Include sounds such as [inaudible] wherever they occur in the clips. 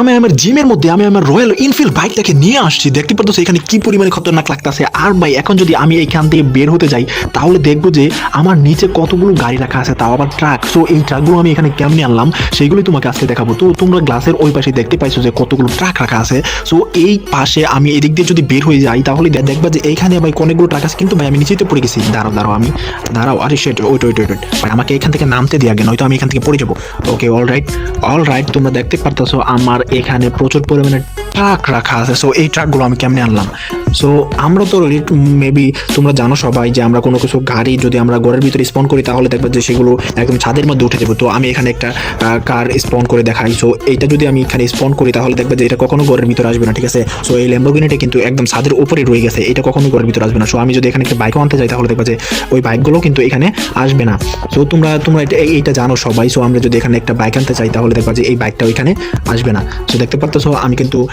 আমি আমার জিমের মধ্যে, আমি আমার রয়্যাল ইনফিল্ড বাইকটাকে নিয়ে আসছি। দেখতে পারতো এখানে কি পরিমাণে খতরনাক লাগতেছে। আর ভাই, এখন যদি আমি এইখান থেকে বের হতে যাই, তাহলে দেখব যে আমার নিচে কতগুলো গাড়ি রাখা আছে, তাও আবার ট্রাক। সো এই ট্রাকগুলো আমি এখানে কেমনে আনলাম সেইগুলোই তোমাকে আজকে দেখাবো। তো তোমরা গ্লাসের ওই পাশে দেখতে পাইছো যে কতগুলো ট্রাক রাখা আছে। সো এই পাশে আমি এদিক দিয়ে যদি বের হয়ে যাই, তাহলে দেখবা যে এইখানে ভাই অনেকগুলো ট্রাক আছে, কিন্তু ভাই আমি নিচেই তো পড়ে গেছি। দাঁড়াও দাঁড়াও আমি, দাঁড়াও, আরে সেট ওইট ওইট ওইট ভাই, আমাকে এখান থেকে নামতে দিয়ে আগে, নয়তো আমি এখান থেকে পড়ে যাব। Okay all right all right তোমরা দেখতে পারতেছো, আমার এখানে প্রচুর পরিমাণে ট্রাক রাখা আছে। সো এই ট্রাকগুলো আমি কেমনে আনলাম? সো আমরা তো মেবি তোমরা জানো সবাই যে আমরা কোনো কিছু গাড়ি যদি আমরা ঘরের ভিতরে স্পন করি, তাহলে দেখবে যে সেগুলো একদম ছাদের মধ্যে উঠে যাবে। তো আমি এখানে একটা কার স্পন করে দেখাই। সো এইটা যদি আমি এখানে স্পন করি, তাহলে দেখবে যে এটা কখনো ঘরের ভিতরে আসবে না, ঠিক আছে? সো এই ল্যাম্বোগিনিটা কিন্তু একদম ছাদের উপরে রয়ে গেছে, এটা কখনো ঘরের ভিতরে আসবে না। সো আমি যদি এখানে একটা বাইকও আনতে যাই তাহলে দেখবে যে ওই বাইকগুলো কিন্তু এখানে আসবে না। সো তোমরা তোমরা এটা, এই- এইটা জানো সবাই। সো আমরা যদি এখানে একটা বাইক আনতে চাই, তাহলে দেখবা যে এই বাইকটা ওইখানে আসবে না। সো দেখতে পারতো আমি কিন্তু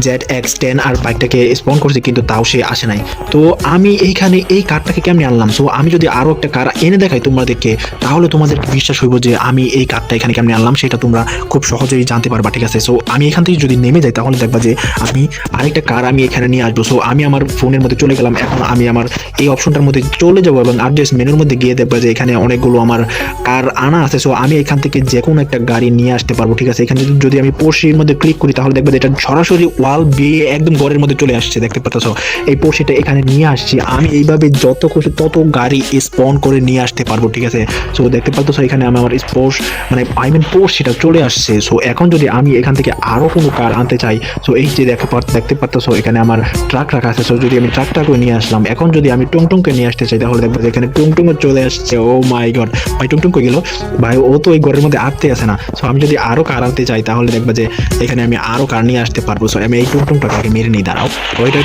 জেড এক্স টেন আর বাইকটাকে স্পন করছি, কিন্তু তাও সে আসে নাই। তো আমি এইখানে এই কারটাকে কেমনে আনলাম? সো আমি যদি আরও একটা কার এনে দেখাই তোমাদেরকে, তাহলে তোমাদের বিশ্বাস হইব যে আমি এই কারটা এখানে কেমনে আনলাম, সেটা তোমরা খুব সহজেই জানতে পারবা, ঠিক আছে? সো আমি এখান থেকে যদি নেমে যাই, তাহলে দেখবা যে আমি আরেকটা কার আমি এখানে নিয়ে আসব। সো আমি আমার ফোনের মধ্যে চলে গেলাম, এখন আমি আমার এই অপশনটার মধ্যে চলে যাব এবং আড্রেস মেনুর মধ্যে গিয়ে দেখবা যে এখানে অনেকগুলো আমার কার আনা আছে। সো আমি এখান থেকে যে কোনো একটা গাড়ি নিয়ে আসতে পারব, ঠিক আছে? এখানে যদি- আমি পোর্সির মধ্যে ক্লিক করি, তাহলে দেখবা যে এটা সরাসরি ওয়াল বিয়ে একদম ঘরের মধ্যে চলে আসছে দেখতে পাচ্ছ এই পোর্সিটা এখানে নিয়ে আসছি। আমি এইভাবে যত খুশি তত গাড়ি স্পন করে নিয়ে আসতে পারব, ঠিক আছে? সো দেখতে পাচ্ছ এখানে আমি আমার স্পোর্টস মানে আই মিন পোর্সিটা চলে আসছে। সো এখন যদি আমি এখান থেকে আরও কোনো কার আনতে চাই সো এই যে দেখতে পার দেখতে পাচ্ছ এখানে আমার ট্রাক রাখা আছে। সো যদি আমি ট্রাকটাকে নিয়ে আসলাম, এখন যদি আমি টুংটুংকে নিয়ে আসতে চাই, তাহলে দেখব যে এখানে টুংটুংও চলে আসছে। ও মাই গড ভাই, টুংটুং কই গেল? ভাই, ও তো এই ঘরের মধ্যে আটতে আছে না। সো আমি যদি আরও কার আনতে চাই, তাহলে দেখবা যে এখানে আমি আরও কার নিয়ে আসতে পারব। সো আমি এই টুংটুংটাকে মেরে নিই, দাঁড়াও। ওইটা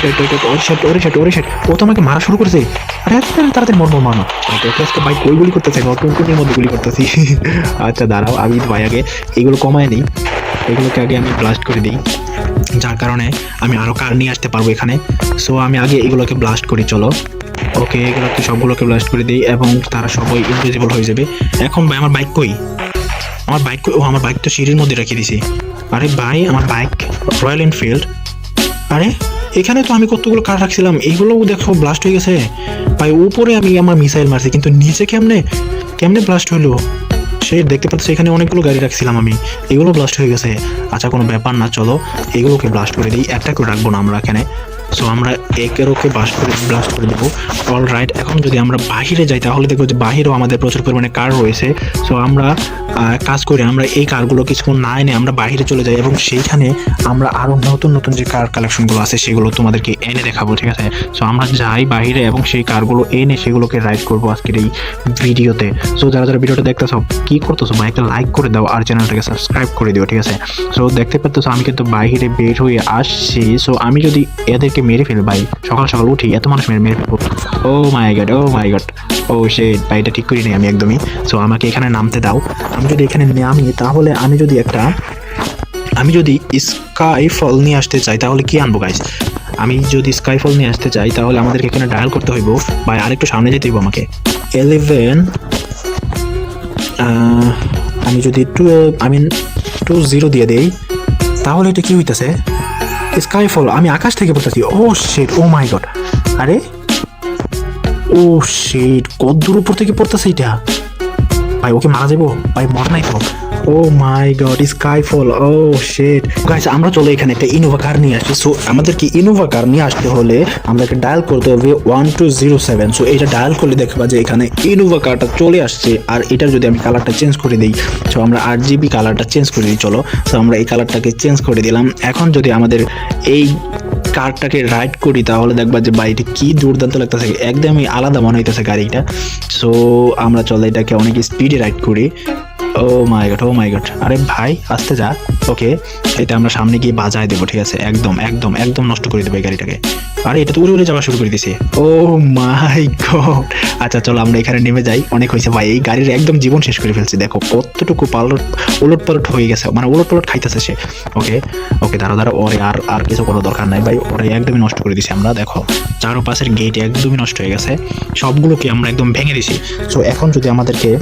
ও তো আমাকে মারা শুরু করেছে। আরে তাড়াতাড়ি মরবো মানো আজকে ভাই কই গুলি করতেছে টুংটুংয়ের মধ্যে গুলি করতেছি। [laughs] আচ্ছা দাঁড়াও আমি ভাই আগে। এগুলো কমায় নিই। এগুলোকে আগে আমি ব্লাস্ট করে দিই। যার কারণে আমি আরও কার নিয়ে আসতে পারব এখানে। সো আমি আগে এগুলোকে ব্লাস্ট করি, চলো। ওকে এগুলোকে, সবগুলোকে ব্লাস্ট করে দিই এবং তারা সবাই ইনভিজিবল হয়ে যাবে। এখন ভাই, আমার বাইক কই? আমার বাইক ও, আমার বাইক তো সিঁড়ির মধ্যে রেখে দিছি। আরে ভাই, আমার বাইক রয়্যাল এনফিল্ড আরে এখানে তো আমি কতগুলো কার রাখছিলাম এইগুলোও দেখো ব্লাস্ট হয়ে গেছে। ভাই, উপরে আমি আমার মিসাইল মারছি, কিন্তু নিচে কেমনে কেমনে ব্লাস্ট হইল সে দেখতে পাচ্ছি, এখানে অনেকগুলো গাড়ি রাখছিলাম আমি, এগুলো ব্লাস্ট হয়ে গেছে। আচ্ছা কোনো ব্যাপার না, চলো, এগুলোকে ব্লাস্ট করে দিই একটা করে রাখব না আমরা এখানে। সো আমরা একের ওকে ব্লাস্ট করে ব্লাস্ট করে দেবো। অল রাইট এখন যদি আমরা বাহিরে যাই, তাহলে দেখব যে বাহিরেও আমাদের প্রচুর পরিমাণে কার রয়েছে। সো আমরা কাজ করে, আমরা এই কারগুলো কিছুক্ষণ না এনে আমরা বাহিরে চলে যাই এবং সেইখানে আমরা আরও নতুন নতুন যে কার কালেকশনগুলো আছে, সেগুলো তোমাদেরকে এনে দেখাবো, ঠিক আছে? সো আমরা যাই বাহিরে এবং সেই কারগুলো এনে সেগুলোকে রাইড করব আজকের এই ভিডিওতে। সো যারা যারা ভিডিওটা দেখতেছো, কী করতেছো? বা একটা লাইক করে দাও আর চ্যানেলটাকে সাবস্ক্রাইব করে দিও, ঠিক আছে? সো দেখতে পাচ্ছ আমি কিন্তু বাইরে বের হয়ে আসছি। সো আমি যদি এদেরকে মেরে ফেলি ভাই। সকাল সকাল উঠি এত মানুষ মেরে মেরে ফেলব। ও my god oh my god ও সে ভাই, এটা ঠিক করি নাই আমি একদমই। সো আমাকে এখানে নামতে দাও। আমি যদি এখানে নামি, তাহলে আমি যদি একটা আমি যদি স্কাই ফল নিয়ে আসতে চাই, তাহলে কি আনব গাইস আমি যদি স্কাই ফল নিয়ে আসতে চাই, তাহলে আমাদেরকে এখানে ডায়াল করতে হইব। বা আরেকটু সামনে যেতে হইব আমাকে। এলেভেন আমি যদি two I mean two zero দিয়ে দেই, তাহলে এটা কি হইতেছে? স্কাই ফল আমি আকাশ থেকে বলতেছি ও শেট ও মাই গড আরে? ও শেট কত দূর উপর থেকে পড়তেছে এটা? ভাই, ওকে মারা যাব? ভাই, মর নাই তো। ও মাই গড স্কাই ফল ও শেট গাইস আমরা চলে এখানে একটা ইনোভা কার নিয়ে আসি। সো আমাদেরকে ইনোভা কার নিয়ে আসতে হলে আমাদেরকে ডায়াল করতে হবে one two zero seven so এটা ডায়াল করলে দেখবা যে এখানে ইনোভা কারটা চলে আসছে। আর এটার যদি আমি কালারটা চেঞ্জ করে দিই সো আমরা আট জিবি কালারটা চেঞ্জ করে দিই, চলো। সো আমরা এই কালারটাকে চেঞ্জ করে দিলাম। এখন যদি আমাদের এই কারটাকে রাইড করি, তাহলে দেখবা যে বাইরে কি দুর্দান্ত লাগতেছে। একদমই আলাদা মনে হইতেছে গাড়িটা। সো আমরা চলে এটাকে অনেক স্পিডে রাইড করি। ও my god oh my god আরে ভাই, আসতে যা। ওকে এটা আমরা সামনে গিয়ে বাজায় দেবো, ঠিক আছে? একদম একদম একদম নষ্ট করে দেবো এই গাড়িটাকে। আরে, এটা তো উড়ে উড়ে যাওয়া শুরু করে দিছে। ও মাই গড আচ্ছা চলো আমরা এখানে নেমে যাই। অনেক হয়েছে ভাই, এই গাড়ির একদম জীবন শেষ করে ফেলছে। দেখো, কতটুকু পালট, উলট পালট হয়ে গেছে। মানে উলট পালট খাইতেছে সে। ওকে ওকে দাঁড়া দাঁড়া, ওরে আর আর কিছু করার দরকার নাই ভাই। ওরে একদমই নষ্ট করে দিছি আমরা, দেখো। চারোপাশের গেট একদমই নষ্ট হয়ে গেছে। সবগুলোকে আমরা একদম ভেঙে দিছি। সো এখন যদি আমাদেরকে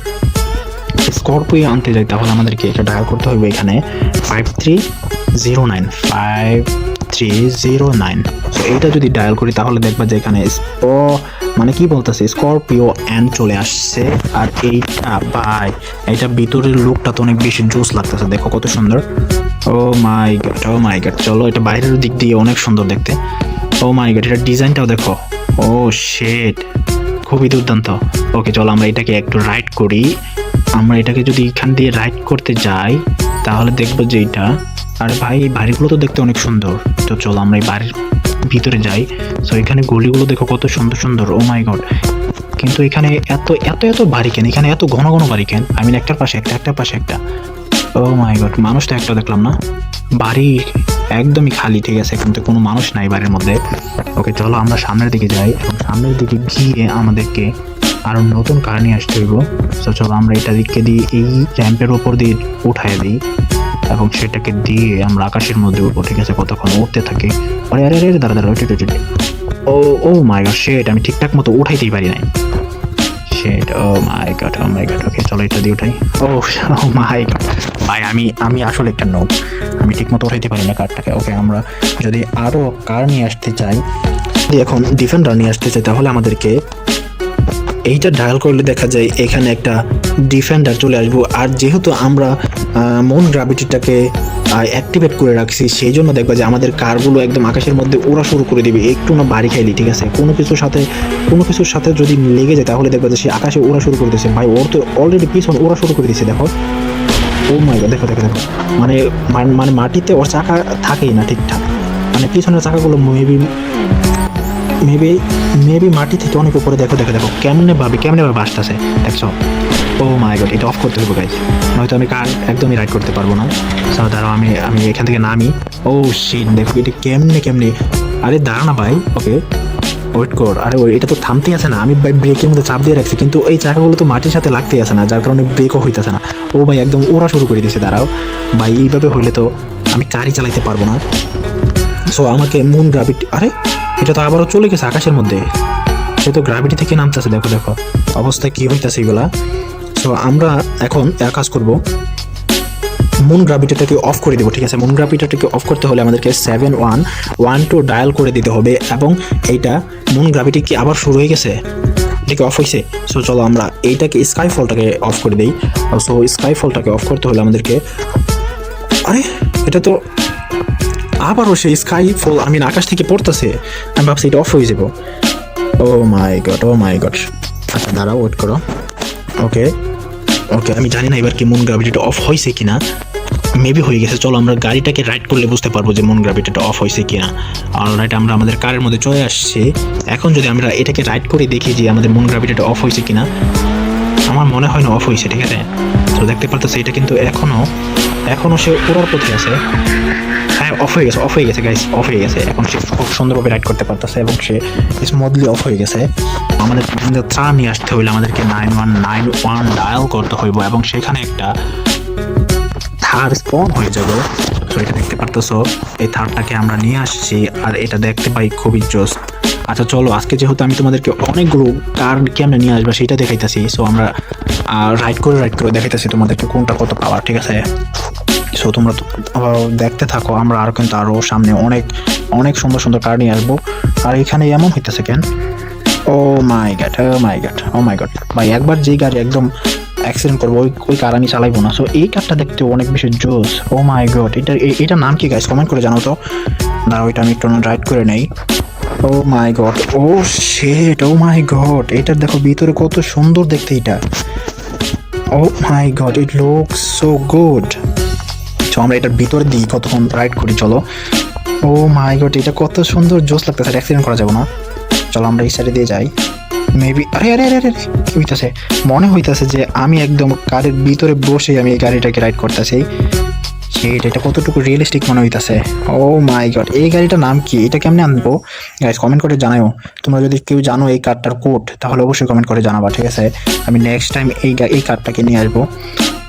স্করপিও আনতে যাই, তাহলে আমাদেরকে এটা ডায়াল করতে হবে এখানে five three zero nine five three zero nine so এইটা যদি ডায়াল করি, তাহলে দেখবা যে এখানে মানে কি বলতেছে স্করপিও অ্যান্ড চলে আসছে, আর এইটা ভাই এইটা ভিতরের লুকটা তো অনেক বেশি জোস লাগতেছে, দেখো কত সুন্দর। ও my god oh my god চলো এটা বাইরের দিক দিয়ে অনেক সুন্দর দেখতে। ও মাই গড এটা ডিজাইনটাও দেখো। ও শেড খুবই দুর্দান্ত। ওকে, চলো আমরা এটাকে একটু রাইড করি। আমরা এটাকে যদি এখান দিয়ে রাইড করতে যাই, তাহলে দেখব যে এটা। আর ভাই, এই বাড়িগুলো তো দেখতে অনেক সুন্দর। তো চলো আমরা এই বাড়ির ভিতরে যাই। সো এখানে গলিগুলো দেখো কত সুন্দর সুন্দর। ও মাই গড কিন্তু এখানে এত এত এত বাড়ি কেন এখানে এত ঘন ঘন বাড়ি কেন আমি একটার পাশে একটা, একটার পাশে একটা। ও মাই গড মানুষ তো একটা দেখলাম না। বাড়ি একদমই খালি ঠিক আছে, কিন্তু কোনো মানুষ নাই বাড়ির মধ্যে। ওকে, চলো আমরা সামনের দিকে যাই। সামনের দিকে গিয়ে আমাদেরকে আরও নতুন কার নিয়ে আসতে হইব। তো চলো আমরা এটা দিকে দিয়ে এই র্যাম্পের উপর দিয়ে উঠায় দিই। এবং সেটাকে দিয়ে আমরা আকাশের মধ্যে উঠবো, ঠিক আছে? কতক্ষণ উঠতে থাকে। আরে আরে আরে, দাঁড়া দাঁড়া ও ও মাই গড সেট আমি ঠিকঠাক মতো উঠাইতেই পারি নাই। Shit oh my god oh my god okay চলো এটা দিয়ে উঠাই। ও ও মাই গড ভাই, আমি আমি আসলে একটা নোব আমি ঠিকমতো উঠাইতে পারি না কারটাকে। ওকে আমরা যদি আরও কার নিয়ে আসতে চাই এখন ডিফেন্ডার নিয়ে আসতে চাই, তাহলে আমাদেরকে এইটা ডায়াল করলে দেখা যায় এখানে একটা ডিফেন্ডার চলে আসব। আর যেহেতু আমরা মন গ্রাভিটিটাকে অ্যাক্টিভেট করে রাখছি, সেই জন্য দেখবা যে আমাদের কারগুলো একদম আকাশের মধ্যে ওরা শুরু করে দিবে। একটু না বাড়ি খাইলি, ঠিক আছে? কোনো কিছুর সাথে, কোনো কিছুর সাথে যদি লেগে যায়, তাহলে দেখবা যে সে আকাশে ওরা শুরু করে দিয়েছে ভাই, ওর তো অলরেডি পিছন ওরা শুরু করে দিয়েছে দেখো। ও মাই গড দেখো দেখো দেখো। মানে মানে মাটিতে ওর চাকা থাকেই না ঠিকঠাক। মানে পিছনের চাকাগুলো মেবি মেবি মেবি মাটি থেকে অনেক উপরে দেখো দেখো দেখো। কেমনে ভাবে কেমনে ভাবে আসতেছে দেখছ? ও মাই গড এটা অফ করতে হবে গাইজ নয়তো আমি কার একদমই রাইড করতে পারব না। সো দাঁড়াও, আমি আমি এখান থেকে নামি। ও শিট দেখো এটা কেমনে কেমনে। আরে দাঁড়া না ভাই ওকে ওয়েট কর, আরে ওই, এটা তো থামতেই আছে না। আমি ব্রেকের মধ্যে চাপ দিয়ে রাখছি, কিন্তু এই চাকাগুলো তো মাটির সাথে লাগতেই আছে না, যার কারণে ব্রেকও হইতেছে না। ও ভাই, একদম ওরা শুরু করে দিয়েছে, দাঁড়াও। ভাই, এইভাবে হইলে তো আমি গাড়ি চালাইতে পারব না। সো আমাকে মুন গ্রাভিটি আরে এটা তো আবারও চলে গেছে আকাশের মধ্যে। সে তো গ্রাভিটি থেকে নামতেছে, দেখো দেখো। অবস্থা কি হইতাছে এগুলা? সো আমরা এখন এক কাজ করব। মুন গ্রাভিটিটাকে অফ করে দেবো, ঠিক আছে? মুন গ্রাভিটিটাকে অফ করতে হলে আমাদেরকে seven one one two dial করে দিতে হবে এবং এইটা মুন গ্রাভিটি কি আবার শুরু হয়ে গেছে? এটা কি অফ হয়েছে সো চলো আমরা এইটাকে স্কাই ফলটাকে অফ করে দিই। সো স্কাই ফলটাকে অফ করতে হলে আমাদেরকে আরে, এটা তো আবারও সেই স্কাই ফল আমি আকাশ থেকে পড়তেছে। আমি ভাবছি এটা অফ হয়ে যাব। ও my god oh my god আচ্ছা দাঁড়াও ওয়েট করো। ওকে ওকে আমি জানি না এবার কি মুন গ্রাভিটিটা অফ হয়েছে কিনা। মেবি হয়ে গেছে। চলো, আমরা গাড়িটাকে রাইড করলে বুঝতে পারব যে মুন গ্রাভিটিটা অফ হয়েছে কিনা। আর রাইট আমরা আমাদের কারের মধ্যে চলে আসছি। এখন যদি আমরা এটাকে রাইড করে দেখি যে আমাদের মুন গ্রাভিটিটা অফ হয়েছে কিনা, আমার মনে হয় না অফ হয়েছে, ঠিক আছে? তো দেখতে পারতেছে, এটা কিন্তু এখনও এখনও সে ওড়ার পথে আছে। অফ হয়ে গেছে অফ হয়ে গেছে গাইস অফ হয়ে গেছে। এখন সে খুব সুন্দরভাবে রাইড করতে পারতেছে এবং সে স্মুথলি অফ হয়ে গেছে। আমাদের ত্রাণ নিয়ে আসতে হইলে আমাদেরকে nine one nine one dial করতে হইব এবং সেখানে একটা থার স্পন হয়ে যাবে। তো এটা দেখতে পারতেছো, এই থারটাকে আমরা নিয়ে আসছি আর এটা দেখতে পাই খুবই জোস আচ্ছা চলো, আজকে যেহেতু আমি তোমাদেরকে অনেকগুলো কার কেমনে নিয়ে আসব, সেটা দেখাইতেছি। সো আমরা রাইড করে রাইড করে দেখাইতেছি তোমাদেরকে কোনটা কত পাওয়ার ঠিক আছে? সো তোমরা দেখতে থাকো, আমরা আরও কিন্তু আরও সামনে অনেক অনেক সুন্দর সুন্দর কার নিয়ে আসব। আর এখানে এমন হইতেছে কেন? ও my god oh my god oh my god ভাই, একবার যেই গাড়ি একদম অ্যাক্সিডেন্ট করব, ওই ওই কার আমি চালাইবো না। সো এই কারটা দেখতে অনেক বেশি জোস। ও মাই গড এটা এটার নাম কি গাইস কমেন্ট করে জানাও তো। না, ওইটা আমি একটু রাইড করে নেই। ও মাই গড ও শেট ও মাই গড এটার দেখো ভিতরে কত সুন্দর দেখতে এটা। ও my god it look so good তো আমরা এটার ভিতরে দিই কতক্ষণ রাইড করি, চলো। ও মাই গড এটা কত সুন্দর জোস লাগতেছে অ্যাক্সিডেন্ট করা যাবে না। চলো, আমরা এই সাইডে দিয়ে যাই। মেবি আরে আরে আরে আরে কি হইতাছে? মনে হইতাছে যে আমি একদম কারের ভিতরে বসে আমি এই গাড়িটাকে রাইড করতেছি। সেট এটা কতটুকু রিয়েলিস্টিক মনে হইতাছে? ও মাই গড এই গাড়িটার নাম কি? এটা কেমনে আনব? গাইস কমেন্ট করে জানাও তোমরা যদি কেউ জানো এই কারটার কোড তাহলে অবশ্যই কমেন্ট করে জানাবা, ঠিক আছে? আমি নেক্সট টাইম এই এই কারটাকে নিয়ে আসব।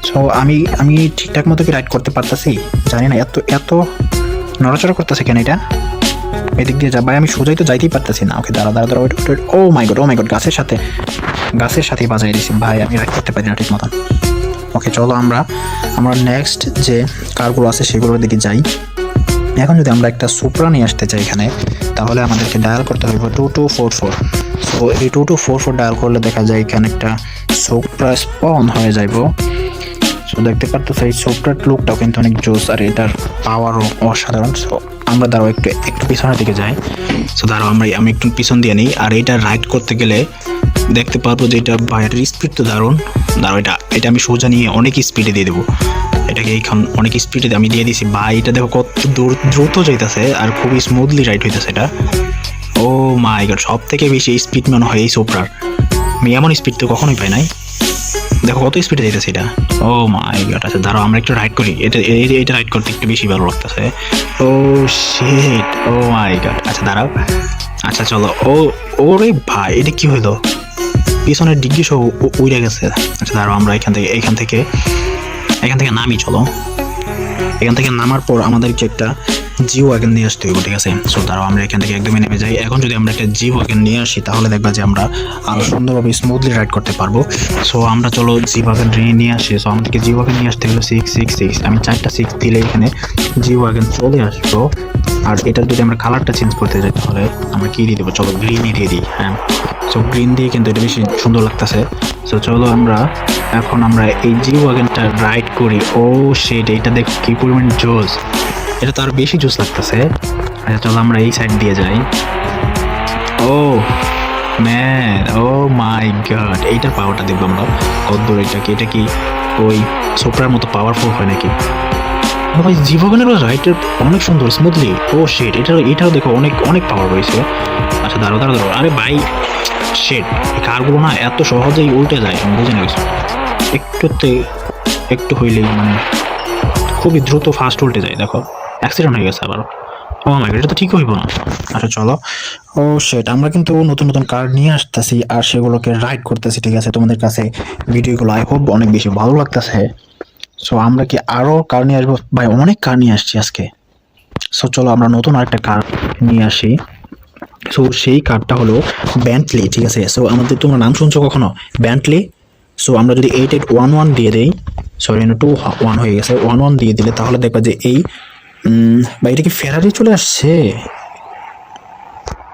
সো আমি আমি ঠিকঠাক মতো কি রাইড করতে পারতাছি? জানি না, এত এত নড়াচড়া করতেছে কেন এটা? এদিক দিয়ে যা ভাই, আমি সোজাই তো যাইতেই পারতেছি না। ওকে দাঁড়া দাঁড়া দাঁড়া ও my god oh my god গাছের সাথে, গাছের সাথেই বাজাই দিছি। ভাই, আমি রাইড করতে পারি না ঠিক মতন। ওকে, চলো আমরা আমরা নেক্সট যে কারগুলো আছে সেগুলোর দিকে যাই। এখন যদি আমরা একটা সুপ্রা নিয়ে আসতে চাই এখানে, তাহলে আমাদেরকে ডায়াল করতে হবে two two four four so এই two two four four dial করলে দেখা যায় এখানে একটা সুপ্রা স্পন হয়ে যাইব। সো দেখতে পারতো এই সুপ্রার লুকটাও কিন্তু অনেক জোস আর এটার পাওয়ারও অসাধারণ। সো আমরা দাঁড়াও একটু একটু পিছনের দিকে যাই। সো দাঁড়াও, আমরা আমি একটু পিছন দিয়ে নিই। আর এটা রাইড করতে গেলে দেখতে পারব যে এটা বাইরের স্পিড তো দারুণ। দাঁড়াও, এটা এটা আমি সোজা নিয়ে অনেক স্পিডে দিয়ে দেবো। এটাকে এইখান অনেক স্পিডে আমি দিয়ে দিছি। বা এটা দেখো কত দূর দ্রুত যাইতেছে আর খুবই স্মুথলি রাইড হইতেছে এটা। ও মাই গড সব থেকে বেশি স্পিড মনে হয় এই সোপ্রার আমি এমন স্পিড তো কখনোই পাই নাই। দেখো, কত স্পিডে যাইতেছে এটা? ও মাই গড আচ্ছা দাঁড়াও, আমরা একটু রাইড করি। এটা এটা রাইড করতে একটু বেশি ভালো লাগতেছে। ও শিট ও মাই গড আচ্ছা দাঁড়াও। আচ্ছা চলো। ও, ওরে ভাই, এটা কি হইল? পিছনের ডিগ্রি সহ উড়ে গেছে। আচ্ছা দাঁড়াও, আমরা এখান থেকে এখান থেকে এখান থেকে নামি, চলো। এখান থেকে নামার পর আমাদেরকে একটা জিও ওয়াগন নিয়ে আসতে হবে ঠিক আছে? সো দাঁড়াও আমরা এখান থেকে একদমই নেমে যাই। এখন যদি আমরা একটা জিও ওয়াগন নিয়ে আসি, তাহলে দেখবা যে আমরা আরও সুন্দরভাবে স্মুথলি রাইড করতে পারব। সো আমরা চলো জি ওয়াগন নিয়ে আসি। সো আমাদেরকে জি ওয়াগন নিয়ে আসতে হলো সিক্স সিক্স সিক্স আমি চারটা সিক্স দিলে এখানে জি ওয়াগন চলে আসব। আর এটার যদি আমরা কালারটা চেঞ্জ করতে যাই, তাহলে আমরা কি দিয়ে দেবো? চলো গ্রিনই দিয়ে দিই হ্যাঁ? সো গ্রিন দিয়ে কিন্তু এটা বেশি সুন্দর লাগতেছে। সো চলো আমরা এখন আমরা এই জি ওয়াগনটা রাইড করি। ও সেট এইটা দেখো কি পরিমাণ জোস এটা তো আরও বেশি জোস লাগতেছে। আচ্ছা চলো আমরা এই সাইড দিয়ে যাই। ও ম্যান ও মাই গড এইটার পাওয়ারটা দেখব আমরা। কদ্দূর এটা কি? এটা কি ওই সোপ্রার মতো পাওয়ারফুল হয় নাকি? ভাই জীবগণের রাইটের অনেক সুন্দর স্মুথলি ও শেট এটা এটাও দেখো অনেক অনেক পাওয়ার রয়েছে। আচ্ছা দাঁড়ো দাঁড়ো দাঁড়ো আরে ভাই শেট কারগুলো না এত সহজেই উল্টে যায়, আমি বুঝে নিয়েছি একটুতে, একটু হইলেই মানে খুবই দ্রুত ফাস্ট উল্টে যায়, দেখো। অ্যাক্সিডেন্ট হয়ে গেছে আবার ও মাই গড এটা তো ঠিক হইব না। আচ্ছা চলো। ও সেট আমরা কিন্তু নতুন নতুন কার নিয়ে আসতেছি আর সেগুলোকে রাইড করতেছি, ঠিক আছে? তোমাদের কাছে ভিডিওগুলো আই হোপ অনেক বেশি ভালো লাগতেছে। সো আমরা কি আরও কার নিয়ে আসব? ভাই, অনেক কার নিয়ে আসছি আজকে। সো চলো, আমরা নতুন আরেকটা কার নিয়ে আসি। সো সেই কারটা হলো ব্যান্টলি ঠিক আছে? সো আমাদের তোমরা নাম শুনছো কখনো? ব্যান্টলি সো আমরা যদি এইট এইট ওয়ান ওয়ান দিয়ে দেই সরি টু ওয়ান হয়ে গেছে ওয়ান ওয়ান দিয়ে দিলে তাহলে দেখবা যে এই বা এটা কি ফেরারি চলে আসছে?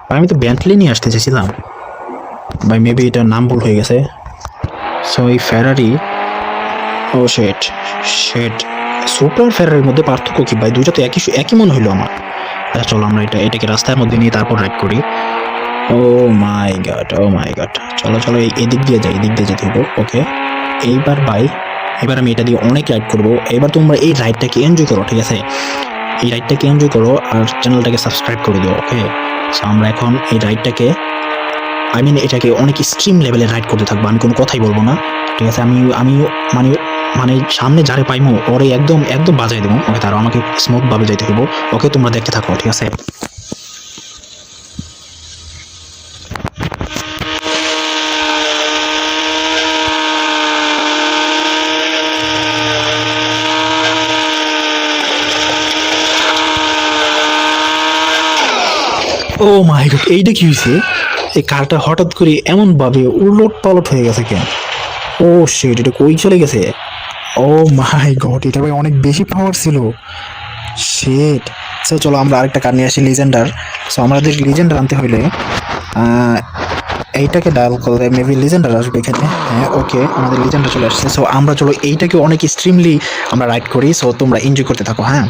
ভাই আমি তো ব্যান্টলি নিয়ে আসতে চেয়েছিলাম ভাই মেবি এটার নাম ভুল হয়ে গেছে। সো এই ফেরারি ও শেট শেট সুপার ফেরারির মধ্যে পার্থক্য কি ভাই? দুইটা তো একই একই মনে হইল আমার। আচ্ছা চলো আমরা এটা এটাকে রাস্তার মধ্যে নিয়ে তারপর রাইড করি। ও my god oh my god চলো চলো, এই এদিক দিয়ে যাই, এদিক দিয়ে যেতে হবে ওকে এইবার ভাই, এবার আমি এটা দিয়ে অনেক রাইড করব। এবার তোমরা এই রাইডটাকে এনজয় করো, ঠিক আছে? এই রাইডটাকে এনজয় করো আর চ্যানেলটাকে সাবস্ক্রাইব করে দিও ওকে সো আমরা এখন এই রাইডটাকে আই মিন এটাকে অনেক স্ট্রিম লেভেলে রাইড করতে থাকব, আমি কোনো কথাই বলব না, ঠিক আছে? আমি আমি মানে মানে সামনে যারে পাইমো, ওরে একদম একদম বাজাই দেবো ওকে তারা আমাকে স্মুথভাবে যাইতে দেবো ওকে তোমরা দেখতে থাকো, ঠিক আছে? ও মাই গড এইটা কি হয়েছে এই কারটা হঠাৎ করে এমন ভাবে উলট পালট হয়ে গেছে কেন? ও শিট এটা কই চলে গেছে? ও মাই গড এটা ভাই অনেক বেশি পাওয়ার ছিল। শিট সো চলো আমরা আরেকটা কার নিয়ে আসি লিজেন্ডার সো আমাদের লিজেন্ডার আনতে হইলে এইটাকে ডায়াল করলে মেবি লিজেন্ডার আসবে এখানে। হ্যাঁ ওকে আমাদের লিজেন্ডার চলে আসছে। সো আমরা চলো এইটাকে অনেক স্ট্রিমলি আমরা রাইড করি। সো তোমরা এনজয় করতে থাকো হ্যাঁ?